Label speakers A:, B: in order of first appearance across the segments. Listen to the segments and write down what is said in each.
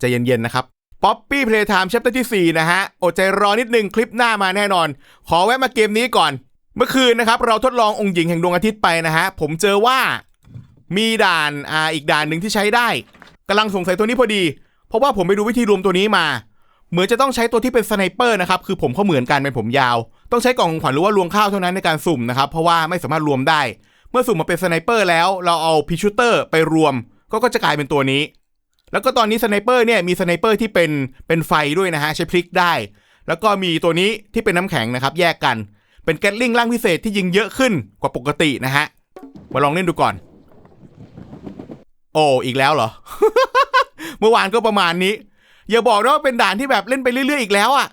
A: ใจเย็นๆนะครับป๊อปปี้เพลย์ไทม์เชปเตอร์ที่ 4 นะฮะ อดใจรอนิดนึงคลิปหน้ามาแน่นอน ขอแวะมาเกมนี้ก่อน เมื่อคืนนะครับ เราทดลององค์หญิงแห่งดวงอาทิตย์ไปนะฮะ ผมเจอว่ามีด่านอ่าอีกด่านหนึ่งที่ใช้ได้กำลังสงสัยตัวนี้พอดี เพราะว่าผมไปดูวิธีรวมตัวนี้มา เหมือนจะต้องใช้ตัวที่เป็นสไนเปอร์นะครับ คือผมเขาเหมือนกันเป็นผมยาว ต้องใช้กล่องของขวัญหรือว่าลวงข้าวเท่านั้นในการสุ่มนะครับ เพราะว่าไม่สามารถรวมได้ เมื่อสุ่มมาเป็นสไนเปอร์แล้ว เราเอาพิชูเตอร์ไปรวม ก็ก็จะกลายเป็นตัวนี้ แล้วก็ตอนนี้สไนเปอร์เนี่ยมีสไนเปอร์ที่เป็นเป็นไฟด้วยนะฮะใช้พลิกได้ แล้วก็มีตัวนี้ที่เป็นน้ำแข็งนะครับ แยกกันเป็นแกตลิงร่างพิเศษที่ยิงเยอะขึ้นกว่าปกตินะฮะมาลองเล่นดูก่อน โอ้อีกแล้วเหรอ เมื่อวานก็ประมาณนี้ อย่าบอกนะว่าเป็นด่านที่แบบเล่นไปเรื่อยๆอีกแล้วอะ่ะ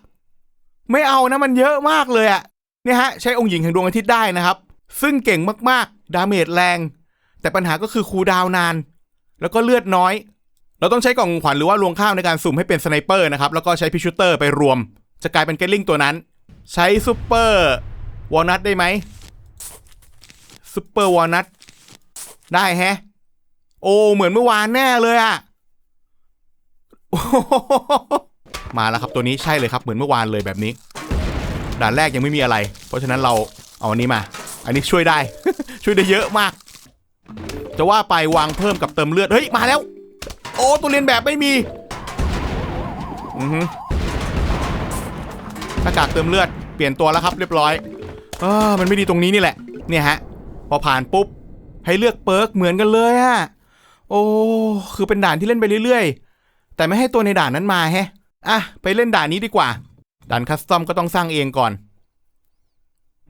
A: ไม่เอานะมันเยอะมากเลยอะ่ะเนี่ยฮะใช้องค์หญิงแห่งดวงอาทิตย์ได้นะครับ ซึ่งเก่งมากๆ ดาเมจแรง แต่ปัญหาก็คือคูดาวนาน แล้วก็เลือดน้อย เราต้องใช้กล่องขวัญหรือว่าลวงข้าวในการสุ่มให้เป็นสไนเปอร์นะครับ แล้วก็ใช้พิชูเตอร์ไปรวม จะกลายเป็นเกลลิงตัวนั้น ใช้ซูเปอร์วอลนัทได้ไหมซูเปอร์วอลนัทได้แฮะ โอ้เหมือนเมื่อวานแน่เลยอะมาแล้วครับตัวนี้ใช่เลยครับเหมือนเมื่อวานเลยแบบนี้ ด่านแรกยังไม่มีอะไร เพราะฉะนั้นเราเอาอันนี้มา อันนี้ช่วยได้ ช่วยได้เยอะมาก จะว่าไปวางเพิ่มกับเติมเลือด เฮ้ย มาแล้ว โอ้ตัวเรียนแบบไม่มีอือฮึหน้ากากเติมเลือดเปลี่ยนตัวแล้วครับ เรียบร้อยเออมันไม่ดีตรงนี้นี่แหละ เนี่ยฮะ พอผ่านปุ๊บ ให้เลือกเปิร์กเหมือนกันเลยฮะ โอ้คือเป็นด่านที่เล่นไปเรื่อยๆ แต่ไม่ให้ตัวในด่านนั้นมาแฮะอะไปเล่นด่านนี้ดีกว่า ด่านคัสตอมก็ต้องสร้างเองก่อน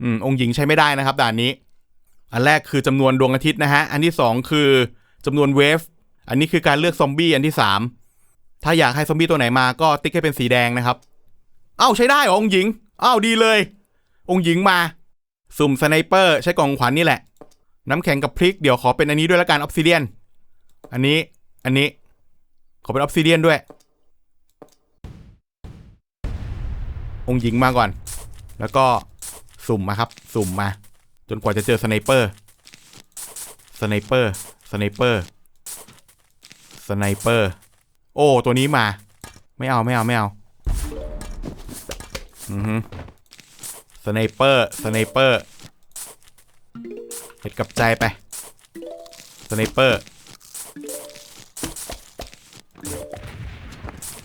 A: อืมองค์หญิงใช้ไม่ได้นะครับ ด่านนี้ อันแรกคือจำนวนดวงอาทิตย์นะฮะ อันที่สองคือจำนวนเวฟ อันนี้คือการเลือกซอมบี้อันที่สามถ้าอยากให้ซอมบี้ตัวไหนมาก็ติ๊กให้เป็นสีแดงนะครับเอ้าใช้ได้เหรอองหญิงเอ้าดีเลย องหญิงมา สุ่มสไนเปอร์ใช้กล่องขวัญนี่แหละ น้ำแข็งกับพริกเดี๋ยวขอเป็นอันนี้ด้วยละกันออฟซิเดียนอันนี้อันนี้ ขอเป็นออฟซิเดียนด้วย องหญิงมาก่อน แล้วก็สุ่มมาครับ สุ่มมา จนกว่าจะเจอสไนเปอร์สไนเปอร์สไนเปอร์ สไนเปอร์ โอ้ ตัวนี้มา ไม่เอาไม่เอาไม่เอา อือฮึสไนเปอร์ สไนเปอร์ เห็ดกับใจไป สไนเปอร์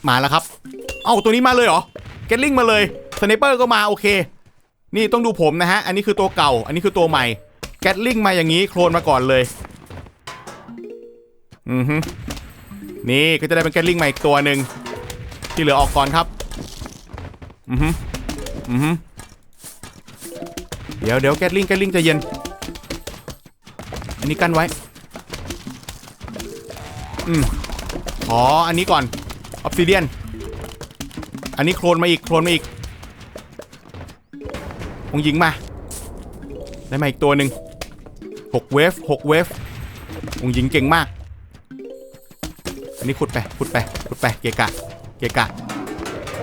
A: มาแล้วครับ เอ้า ตัวนี้มาเลยเหรอ เกตลิงมาเลย สไนเปอร์ก็มาโอเค นี่ต้องดูผมนะฮะ อันนี้คือตัวเก่า อันนี้คือตัวใหม่ แกตลิงมาอย่างนี้ โคลนมาก่อนเลย อือฮึ นี่ก็จะได้เป็นแกตลิงใหมาอีกตัวหนึ่งที่เหลือออกก่อนครับ อือฮึอือฮึเดี๋ยวเดี๋ยวแกตลิงแกตลิงจะเย็น อันนี้กั้นไว้ อืมขออันนี้ก่อนออฟซิเดียน อันนี้โคลนมาอีก โคลนมาอีกองค์หญิงมา ได้มาอีกตัวหนึ่งหกเวฟหกเวฟองค์หญิงเก่งมาก อันนี้ขุดไปขุดไปขุดไปเกะกะเกะกะ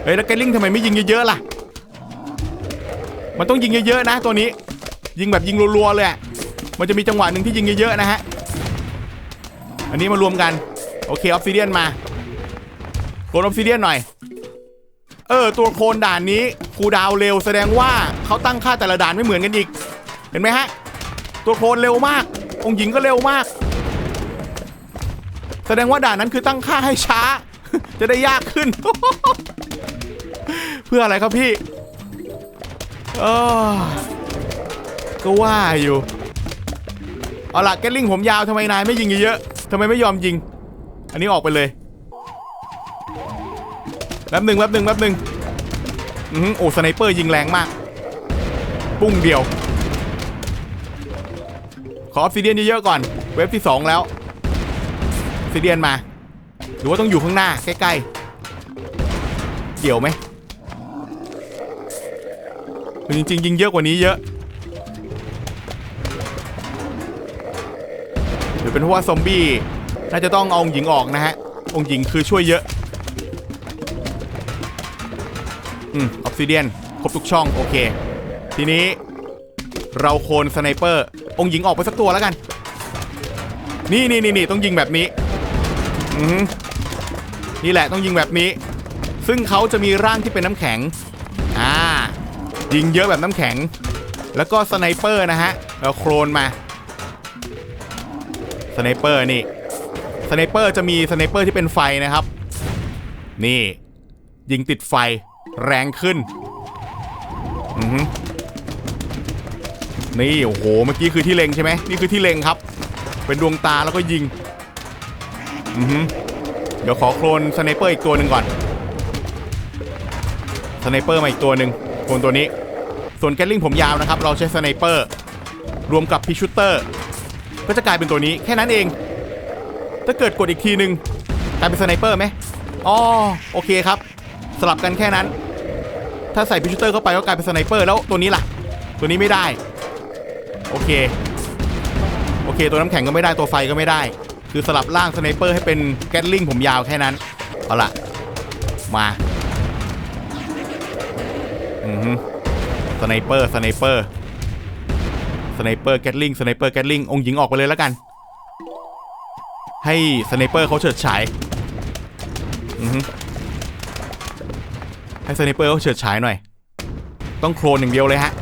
A: เฮ้ยแล้วแกลิงทำไมไม่ยิงเยอะๆล่ะ มันต้องยิงเยอะๆนะตัวนี้ ยิงแบบยิงรัวๆเลยมันจะมีจังหวะหนึ่งที่ยิงเยอะๆนะฮะอันนี้มารวมกันโอเคออฟซิเดียนมาโคนออฟซิเดียนหน่อยเออตัวโคลนด่านนี้คูดาวเร็วแสดงว่าเขาตั้งค่าแต่ละด่านไม่เหมือนกันอีก เห็นไหมฮะ ตัวโคลนเร็วมาก องหญิงก็เร็วมาก แสดงว่าด่านนั้นคือตั้งค่าให้ช้า จะได้ยากขึ้น เพื่ออะไรครับพี่เออก็ว่าอยู่ เอาล่ะแกลลิงผมยาวทำไมนายไม่ยิงเยอะๆทำไมไม่ยอมยิง อันนี้ออกไปเลยแป๊บหนึ่งแป๊บหนึ่งแป๊บหนึ่งอือโอ้สไนเปอร์ยิงแรงมาก ปุ้งเดียว ขอออฟซิเดียนเยอะๆก่อน เว็บที่ 2 แล้ว ซิเดียนมา หรือว่าต้องอยู่ข้างหน้า ใกล้ๆเกี่ยวไหมจริงๆยิงเยอะกว่านี้เยอะหรือเป็นเพราะว่าซอมบี้น่าจะต้องเอาองค์หญิงออกนะฮะ องค์หญิงคือช่วยเยอะ อืมออฟซิเดียนครบทุกช่อง โอเค ทีนี้เราโคนสไนเปอร์ องค์หญิงออกไปสักตัวแล้วกัน นี่นี่นี่ต้องยิงแบบนี้ อือหือนี่แหละต้องยิงแบบนี้ ซึ่งเขาจะมีร่างที่เป็นน้ำแข็ง อ่า ยิงเยอะแบบน้ำแข็ง แล้วก็สไนเปอร์นะฮะเราโครนมา สไนเปอร์นี่ สไนเปอร์จะมีสไนเปอร์ที่เป็นไฟนะครับ นี่ ยิงติดไฟแรงขึ้น อือฮึนี่ โอ้โห เมื่อกี้คือที่เล็งใช่ไหมนี่คือที่เล็งครับ เป็นดวงตาแล้วก็ยิง อือฮึเดี๋ยวขอโคลนสไนเปอร์อีกตัวหนึ่งก่อน สไนเปอร์มาอีกตัวหนึ่งโคลนตัวนี้ ส่วนแกลลิงผมยาวนะครับ เราใช้สไนเปอร์ รวมกับพิชูเตอร์ ก็จะกลายเป็นตัวนี้แค่นั้นเอง ถ้าเกิดกดอีกทีหนึ่งกลายเป็นสไนเปอร์ไหมอ๋อโอเคครับ สลับกันแค่นั้น ถ้าใส่พิชูเตอร์เข้าไปก็กลายเป็นสไนเปอร์แล้วตัวนี้ล่ะ ตัวนี้ไม่ได้ โอเค โอเค ตัวน้ำแข็งก็ไม่ได้ตัวไฟก็ไม่ได้ คือสลับร่างสไนเปอร์ให้เป็นแกลลิงผมยาวแค่นั้น เอาล่ะ มา อือฮึสไนเปอร์สไนเปอร์สไนเปอร์แกลลิงสไนเปอร์แกลลิงองค์หญิงออกไปเลยแล้วกัน ให้สไนเปอร์เขาเฉิดฉายอือฮึให้สไนเปอร์เขาเฉิดฉายหน่อย ต้องโครนอย่างเดียวเลยฮะ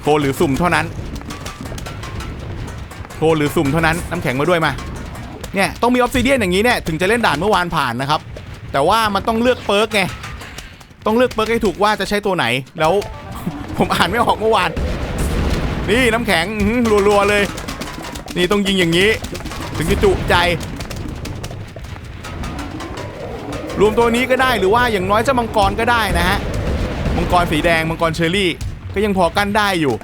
A: โครนหรือสุ่มเท่านั้นโครนหรือสุ่มเท่านั้น น้ำแข็งมาด้วยมา เนี่ยต้องมีออฟซิเดียนอย่างนี้เนี่ยถึงจะเล่นด่านเมื่อวานผ่านนะครับ แต่ว่ามันต้องเลือกเปิร์กไงต้องเลือกเปิร์กให้ถูกว่าจะใช้ตัวไหนแล้ว ผมอ่านไม่ออกเมื่อวาน นี่น้ำแข็งรัวๆเลย นี่ต้องยิงอย่างนี้ ถึงจะจุใจ รวมตัวนี้ก็ได้หรือว่าอย่างน้อยเจ้ามังกรก็ได้นะฮะมังกรสีแดงมังกรเชอรี่ ก็ยังพอกั้นได้อยู่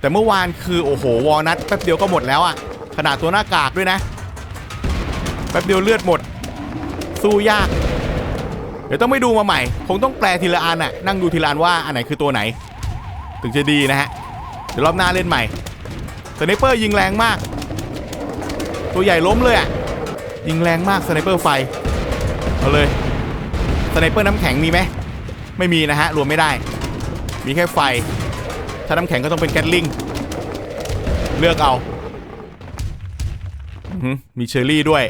A: แต่เมื่อวานคือโอ้โหวอลนัทแป๊บเดียวก็หมดแล้วอะขนาดตัวหน้ากากด้วยนะ ป๊บเดียวเลือดหมด สู้ยาก เดี๋ยวต้องไปดูมาใหม่คงต้องแปลทีละอันน่ะนั่งดูทีละอันว่าอันไหนคือตัวไหน ถึงจะดีนะฮะ เดี๋ยวรอบหน้าเล่นใหม่สไนเปอร์ยิงแรงมาก ตัวใหญ่ล้มเลยอะ ยิงแรงมากสไนเปอร์ไฟ เอาเลยสไนเปอร์น้ำแข็งมีไหม ไม่มีนะฮะ รวมไม่ได้ มีแค่ไฟ ถ้าน้ำแข็งก็ต้องเป็นแกตลิง เลือกเอา มีเชอร์รี่ด้วย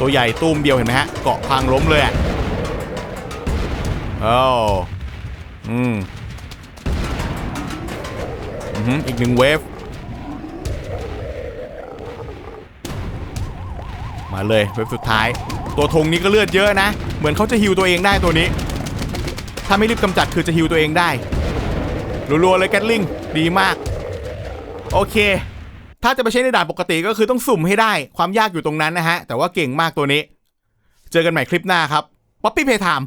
A: ตัวใหญ่ตุ้มเดียวเห็นไหมฮะ เกาะพังล้มเลยอะโอ้าวอืมอือหืออีกหนึ่งเวฟ มาเลยเวฟสุดท้าย ตัวธงนี้ก็เลือดเยอะนะ เหมือนเขาจะฮิวตัวเองได้ตัวนี้ ถ้าไม่รีบกำจัดคือจะฮิวตัวเองได้รัวๆเลยแกตลิง ดีมาก โอเค ถ้าจะไปใช้ในด่านปกติก็คือต้องสุ่มให้ได้ความยากอยู่ตรงนั้นนะฮะ แต่ว่าเก่งมากตัวนี้ เจอกันใหม่คลิปหน้าครับป๊อปปี้เพย์ไทม์